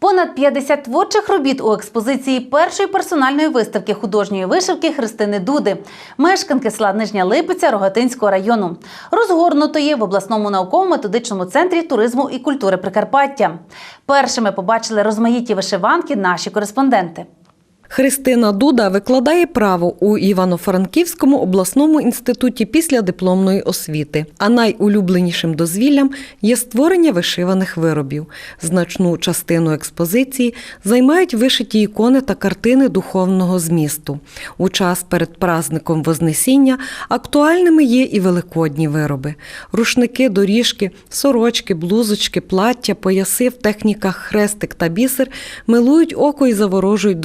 Понад 50 творчих робіт у експозиції першої персональної виставки художньої вишивки Христини Дуди, мешканки села Нижня Липиця Рогатинського району, розгорнутої в обласному науково-методичному центрі туризму і культури Прикарпаття. Першими побачили розмаїті вишиванки наші кореспонденти. Христина Дуда викладає право у Івано-Франківському обласному інституті після дипломної освіти. А найулюбленішим дозвіллям є створення вишиваних виробів. Значну частину експозиції займають вишиті ікони та картини духовного змісту. У час перед праздником Вознесіння актуальними є і великодні вироби: рушники, доріжки, сорочки, блузочки, плаття, пояси в техніках хрестик та бісер милують око і заворожують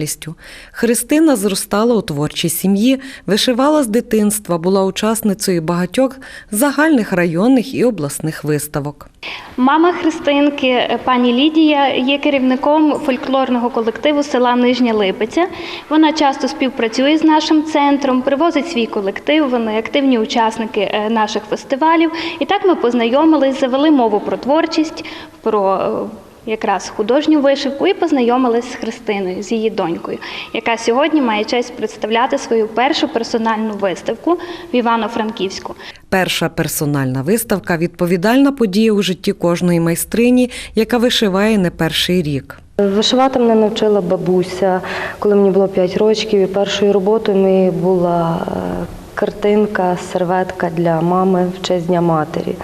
досконалістю. Христина зростала у творчій сім'ї, вишивала з дитинства, була учасницею багатьох загальних районних і обласних виставок. Мама Христинки, е, пані Лідія, є керівником фольклорного колективу села Нижня Липиця. Вона часто співпрацює з нашим центром, привозить свій колектив. Вони активні учасники е, наших фестивалів. І так ми познайомились, завели мову про творчість, про е, якраз художню вишивку і познайомились з Христиною, з її донькою, яка сьогодні має честь представляти свою першу персональну виставку в Івано-Франківську. Перша персональна виставка відповідальна подія у житті кожної майстрині, яка вишиває не перший рік. Вишивати мене навчила бабуся, коли мені було 5 років. І першою роботою моєю була е, картинка, серветка для мами в честь Дня матері.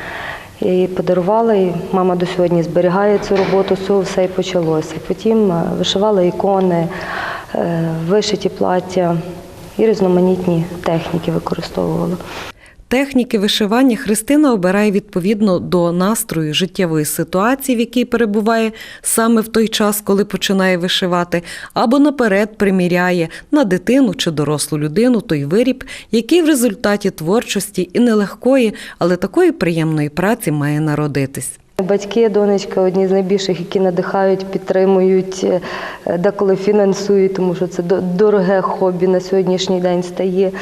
Я подарувала, і мама до сьогодні зберігає цю роботу, цього все і почалося. Потім е, вишивала ікони, е, вишиті плаття і різноманітні техніки використовувала. Техніки вишивання Христина обирає відповідно до настрою життєвої ситуації, в якій перебуває саме в той час, коли починає вишивати, або наперед приміряє на дитину чи дорослу людину той виріб, який в результаті творчості і нелегкої, але такої приємної праці має народитись. Батьки, донечка одні з найбільших, які надихають, підтримують, е, деколи фінансують, тому що це до- дороге хобі на сьогоднішній день стає.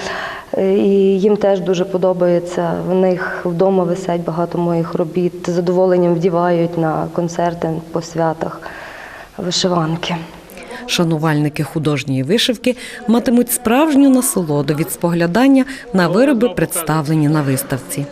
Е, І їм теж дуже подобається. В них вдома висять багато моїх робіт, з задоволенням вдівають на концерти по святах вишиванки. Шанувальники художньої вишивки матимуть справжню насолоду від споглядання на вироби, представлені на виставці.